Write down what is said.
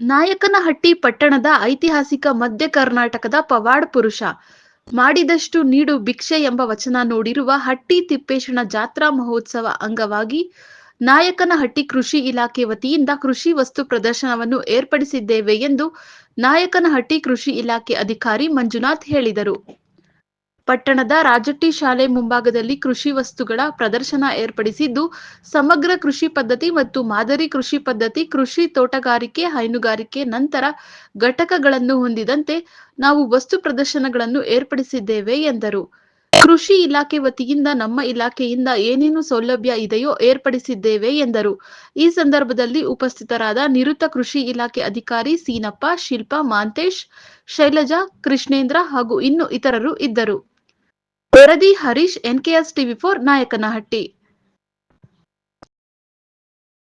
ನಾಯಕನಹಟ್ಟಿ ಪಟ್ಟಣದ ಐತಿಹಾಸಿಕ ಮಧ್ಯ ಕರ್ನಾಟಕದ ಪವಾಡ್ ಪುರುಷ. ಮಾಡಿದಷ್ಟು ನೀಡು ಭಿಕ್ಷೆ ಎಂಬ ವಚನ ನೋಡಿರುವ ಹಟ್ಟಿ ತಿಪ್ಪೇಶನ ಜಾತ್ರಾ ಮಹೋತ್ಸವ ಅಂಗವಾಗಿ ನಾಯಕನಹಟ್ಟಿ ಕೃಷಿ ಇಲಾಖೆ ವತಿಯಿಂದ ಕೃಷಿ ವಸ್ತು ಪ್ರದರ್ಶನವನ್ನು ಏರ್ಪಡಿಸಿದ್ದೇವೆ ಎಂದು ನಾಯಕನಹಟ್ಟಿ ಕೃಷಿ ಇಲಾಖೆ ಅಧಿಕಾರಿ ಮಂಜುನಾಥ್ ಹೇಳಿದರು. ಪಟ್ಟಣದ ರಾಜಟ್ಟಿ ಶಾಲೆ ಮುಂಭಾಗದಲ್ಲಿ ಕೃಷಿ ವಸ್ತುಗಳ ಪ್ರದರ್ಶನ ಏರ್ಪಡಿಸಿದ್ದು, ಸಮಗ್ರ ಕೃಷಿ ಪದ್ಧತಿ ಮತ್ತು ಮಾದರಿ ಕೃಷಿ ಪದ್ಧತಿ ಕೃಷಿ ತೋಟಗಾರಿಕೆ, ಹೈನುಗಾರಿಕೆ ನಂತರ ಘಟಕಗಳನ್ನು ಹೊಂದಿದಂತೆ ನಾವು ವಸ್ತು ಪ್ರದರ್ಶನಗಳನ್ನು ಏರ್ಪಡಿಸಿದ್ದೇವೆ ಎಂದರು. ಕೃಷಿ ಇಲಾಖೆ ವತಿಯಿಂದ ನಮ್ಮ ಇಲಾಖೆಯಿಂದ ಏನೇನು ಸೌಲಭ್ಯ ಇದೆಯೋ ಏರ್ಪಡಿಸಿದ್ದೇವೆ ಎಂದರು. ಈ ಸಂದರ್ಭದಲ್ಲಿ ಉಪಸ್ಥಿತರಾದ ನಿವೃತ್ತ ಕೃಷಿ ಇಲಾಖೆ ಅಧಿಕಾರಿ ಸೀನಪ್ಪ, ಶಿಲ್ಪಾ, ಮಾಂತೇಶ್, ಶೈಲಜಾ, ಕೃಷ್ಣೇಂದ್ರ ಹಾಗೂ ಇನ್ನು ಇತರರು ಇದ್ದರು. ವರದಿ Harish NKS TV for Nayakanahatti